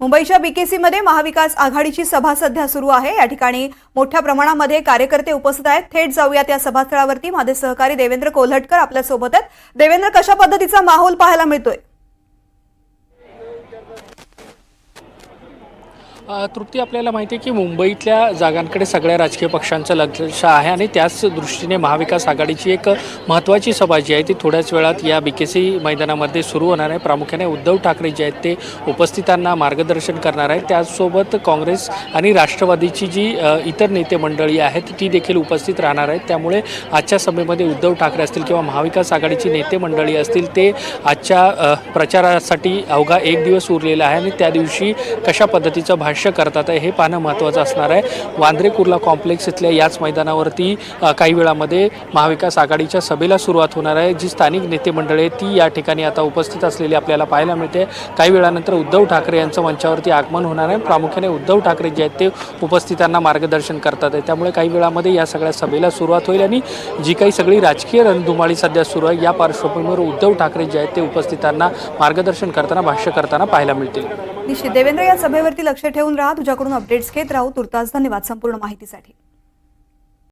मुंबईच्या बीकेसीमध्ये महाविकास आघाडीची सभा सध्या सुरू आहे. या ठिकाणी मोठ्या प्रमाणामध्ये कार्यकर्ते उपस्थित आहेत. थेट जाऊया त्या सभास्थळावरती. माझे सहकारी देवेंद्र कोल्हटकर आपल्यासोबत आहेत. देवेंद्र कशा पद्धतीचा माहोल पाहायला मिळतोय? तृप्ती आपल्याला माहिती आहे की मुंबईतल्या जागांकडे सगळ्या राजकीय पक्षांचं लक्ष आहे आणि त्याच दृष्टीने महाविकास आघाडीची एक महत्त्वाची सभा जी आहे ती थोड्याच वेळात या बी के सी मैदानामध्ये सुरू होणार आहे. प्रामुख्याने उद्धव ठाकरे जे आहेत ते उपस्थितांना मार्गदर्शन करणार आहेत. त्याचसोबत काँग्रेस आणि राष्ट्रवादीची जी इतर नेते मंडळी आहेत ती देखील उपस्थित राहणार आहेत. त्यामुळे आजच्या सभेमध्ये उद्धव ठाकरे असतील किंवा महाविकास आघाडीची नेते मंडळी असतील ते आजच्या प्रचारासाठी अवघा एक दिवस उरलेला आहे आणि त्या दिवशी कशा पद्धतीचं भाषण भाष्य करतात आहे. हे पाहणं महत्त्वाचं असणार आहे. वांद्रे कुर्ला कॉम्प्लेक्स इथल्या याच मैदानावरती काही वेळामध्ये महाविकास आघाडीच्या सभेला सुरुवात होणार आहे. जी स्थानिक नेते मंडळी ती या ठिकाणी आता उपस्थित असलेली आपल्याला पाहायला मिळते. काही वेळानंतर उद्धव ठाकरे यांचं मंचावरती आगमन होणार आहे. प्रामुख्याने उद्धव ठाकरे जे आहेत ते उपस्थितांना मार्गदर्शन करतात आहे. त्यामुळे काही वेळामध्ये या सगळ्या सभेला सुरुवात होईल आणि जी काही सगळी राजकीय रणधुमाळी सध्या सुरू आहे या पार्श्वभूमीवर उद्धव ठाकरे जे आहेत ते उपस्थितांना मार्गदर्शन करताना भाष्य करताना पाहायला मिळतील. निश्चित देवेंद्र या सभेवरती लक्ष ठेवून राहा. तुझ्याकडून अपडेट्स घेत राहू. तुर्तास धन्यवाद संपूर्ण माहितीसाठी.